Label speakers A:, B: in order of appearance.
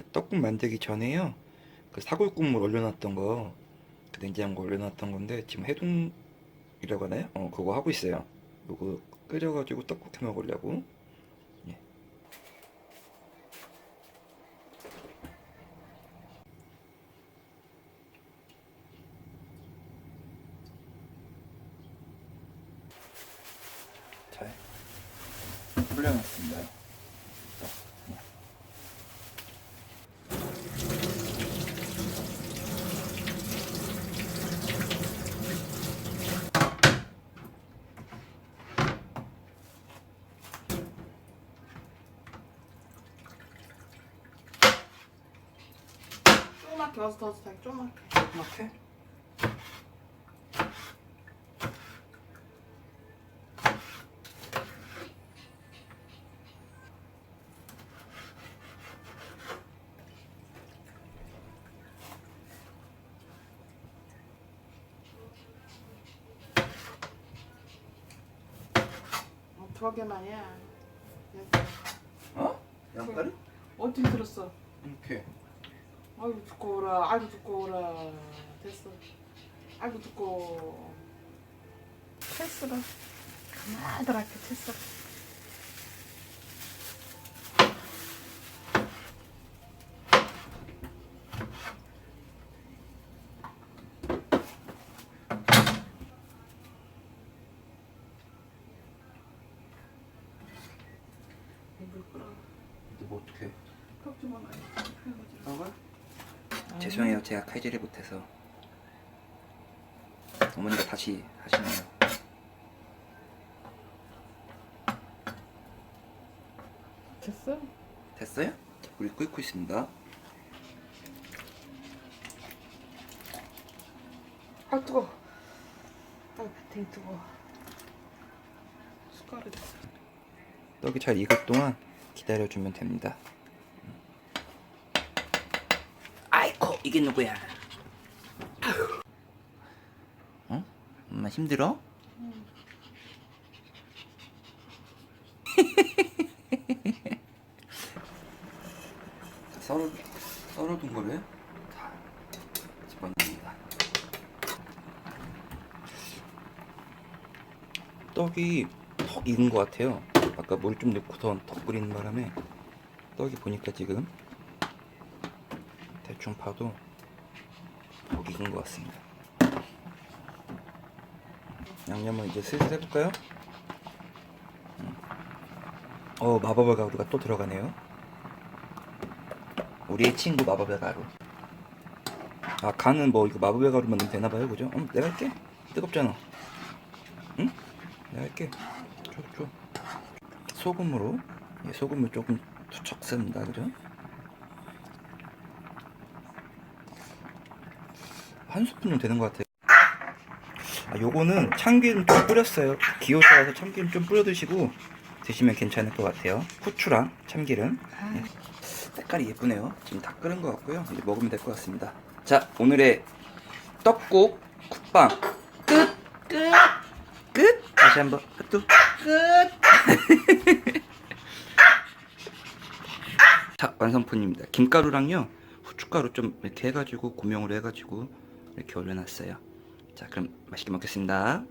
A: 자, 떡국 만들기 전에요. 그 사골 국물 올려놨던 거, 그 냉장고 올려놨던 건데 지금 해동이라고 하나요? 어, 그거 하고 있어요. 요거 끓여가지고 떡국 해 먹으려고. 예. 잘 불려놨습니다.
B: 조그맣게 와서 더잘 조그맣게
A: 이렇게?
B: 어, 두 개만이야
A: 어? 양파를?
B: 어떻게 들었어?
A: 이렇게.
B: 아이고 두꺼워라. 아이고 두꺼워라. 됐어. 아이고 두꺼워. 가마들하게 채스 물 끓어
A: 이거 뭐 어떻게?
B: 하나 해가지고.
A: 떡을? 죄송해요, 제가 칼질을 못해서. 어머니가 다시 하시네요.
B: 됐어?
A: 됐어요? 자, 물이 끓고 있습니다.
B: 아 뜨거. 아 되게 뜨거. 숟가락.
A: 떡이 잘 익을 동안 기다려주면 됩니다. 아 이게 누구야? 어? 엄마 힘들어? 썰어, 썰어둔 거를 다 집어넣습니다. 떡이 턱 익은 것 같아요. 아까 물 좀 넣고 더턱 끓이는 바람에 떡이 보니까 지금 대충 봐도 턱 익은 것 같습니다. 양념을 이제 슬슬 해볼까요? 음. 어 마법의 가루가 또 들어가네요. 우리의 친구 마법의 가루. 아 간은 뭐 이거 마법의 가루만 넣으면 되나봐요, 그죠? 음, 내가 할게. 뜨겁잖아. 응? 내가 할게. 줘, 줘. 소금으로 예, 소금을 조금 투척 씁니다, 그죠? 한 스푼은 되는 것 같아요. 아, 요거는 참기름 좀 뿌렸어요. 기호 따라서 참기름 좀 뿌려 드시고 드시면 괜찮을 것 같아요. 후추랑 참기름. 예. 색깔이 예쁘네요. 지금 다 끓은 것 같고요. 이제 먹으면 될 것 같습니다. 자, 오늘의 떡국 국빵 끝! 끝! 끝! 다시 한번 또
B: 끝.
A: 자, 완성품입니다. 김가루랑요, 후춧가루 좀 이렇게 해가지고 고명으로 해가지고 이렇게 올려놨어요. 자, 그럼 맛있게 먹겠습니다.